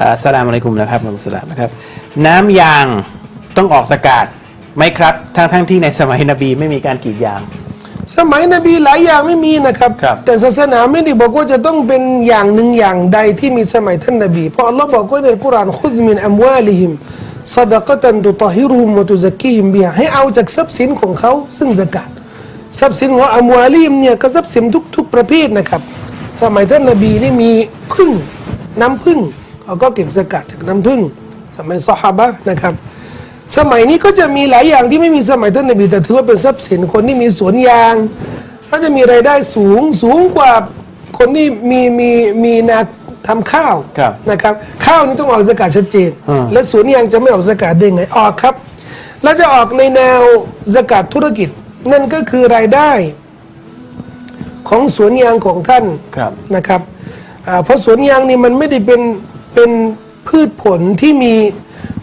อ่าสลามอะลัยกุมนะครับอัลกุมสลามนะครับน้ำยางต้องออกสกาดไหมครับ ทั้งทั้งที่ในสมัยนบีไม่มีการกรีดยาง สมัยนบีหลายอย่างไม่มีนะครับครับ แต่ศาสนาไม่ได้บอกว่าจะต้องเป็นอย่างหนึ่งอย่างใดที่มีสมัยท่านนบีเพราะอัลลอฮ์บอกว่าในกุรอานคุดมินอัมวาลิฮิมซาดะกะตันตุตอฮิรุมวะตุซักกีฮิมบิฮาให้เอาจากทรัพย์สินของเขาซึ่งสกาดทรัพย์สินของอัมวาลิฮิมเนี่ยก็ทรัพย์สินทุก ๆ ประเภทนะครับ สมัยท่านนบีนี่มีพึ่งน้ำพึ่ง เขาก็เก็บสกัดจากน้ำพึ่งสมัยซอฮาบะห์นะครับ สมัยนี้ก็จะมีหลายอย่างที่ไม่มีสมัยท่านนบีแต่ถือว่าเป็นทรัพย์สินคนที่มีสวนยางเขาจะมีรายได้สูงสูงกว่าคนที่มีมีมีนาทำข้าวครับนะครับ ข้าวนี่ต้องออกสกัดชัดเจนอืมและสวนยางจะไม่ออกสกัดได้ไงออกครับ แล้วจะออกในแนวสกัดธุรกิจ นั่นก็คือรายได้ของสวนยางของท่านครับนะครับอ่าเพราะสวนยางนี่มันไม่ได้เป็น เป็นพืชผลที่มี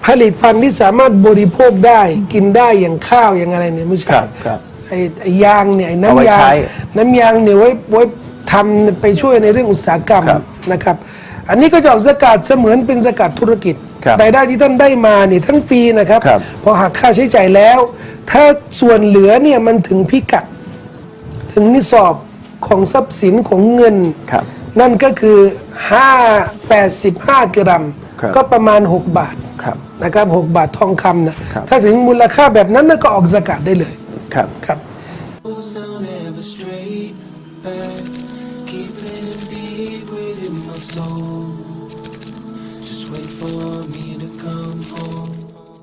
ผลิตภัณฑ์ที่สามารถบริโภคได้กินได้อย่างข้าวอย่างอะไรเนี่ยไม่ใช่ครับครับไอ้ไอ้ยางเนี่ยไอ้เอาไว้น้ำยางใช้น้ำยางเนี่ยไว้ไว้ทำไปช่วยในเรื่องอุตสาหกรรมครับนะครับ อันนี้ก็จะออกสกัดเสมือนเป็นสกัดธุรกิจครับรายได้ที่ท่านได้มาเนี่ยทั้งปีนะครับ ครับ พอหักค่าใช้จ่ายแล้ว ถ้าส่วนเหลือเนี่ยมันถึงพิกัด ถึงนิสอบของทรัพย์สินของเงิน ครับ นั่นก็คือ ห้าแปดสิบห้ากรัมก็ประมาณ 6 บาทบนะครับ6บาททองคำนะถ้าถึงมูลค่าแบบนั้นนะก็ออกสกัดได้เลยครับ ครับ sound